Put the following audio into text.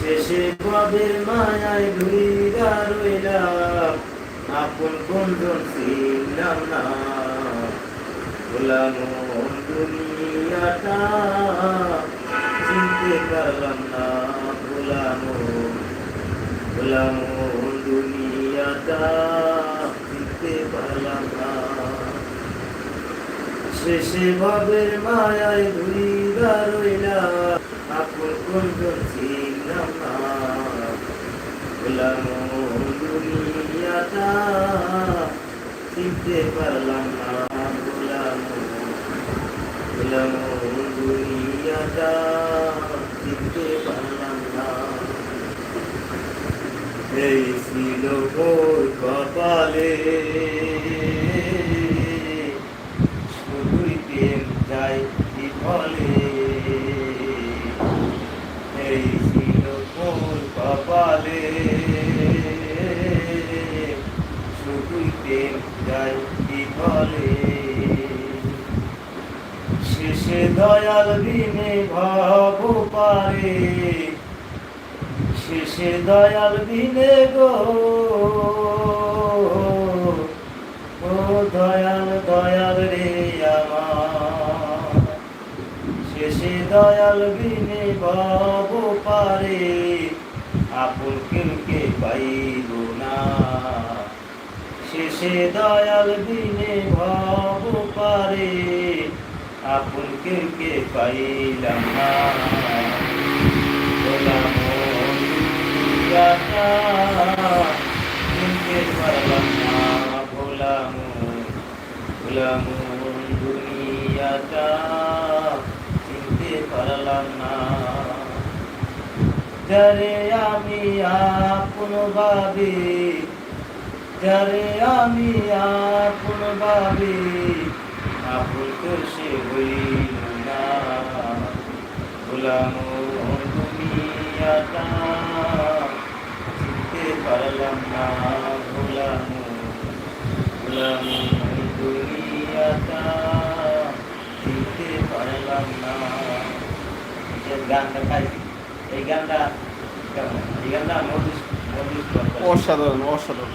শেষে পদের মায়ায় ধুইরা রইলাম আপন বন্ধন ছিলাম না। গোলাম দুনিয়াটা চিনতে পারলাম না। গোলাম গোলাম দুনিয়াটা চিনতে পারলাম না। শেষে ভবের মায়ায় ধুইরা রইলাম আপন কোনজন ছিলাম না গোলাম দুনিয়াটা চিনতে পারলাম না গোলাম গোলাম পারলাম না এই ছিল মোর কপালে শুধুই প্রেম কি ফলে এই ছিল মোর কপালে প্রেম চাই কি ফলে? শেষে দয়াল বিনে ভাব পারে। শেষে দয়াল বিনে গো, ও দয়াল দয়াল রে আমার। শেষে দয়াল বিনে ভাব পারে, আপন কেউকে পাইব না। শেষে দয়াল দিনে ভাব পারে। আপন কেউকে পাইলাম না। পারলাম না। পারলাম না। যারে আমি আপন ভাবি যারে আমি আপন ভাবি আপন তো সে হইল না। গোলাম দুনিয়াটা চিনতে পারলাম না। গোলাম গোলাম দুনিয়াটা চিনতে পারলাম না। যে গানটা খাই এই গানটা এই গানটা অসাধারণ অসাধারণ।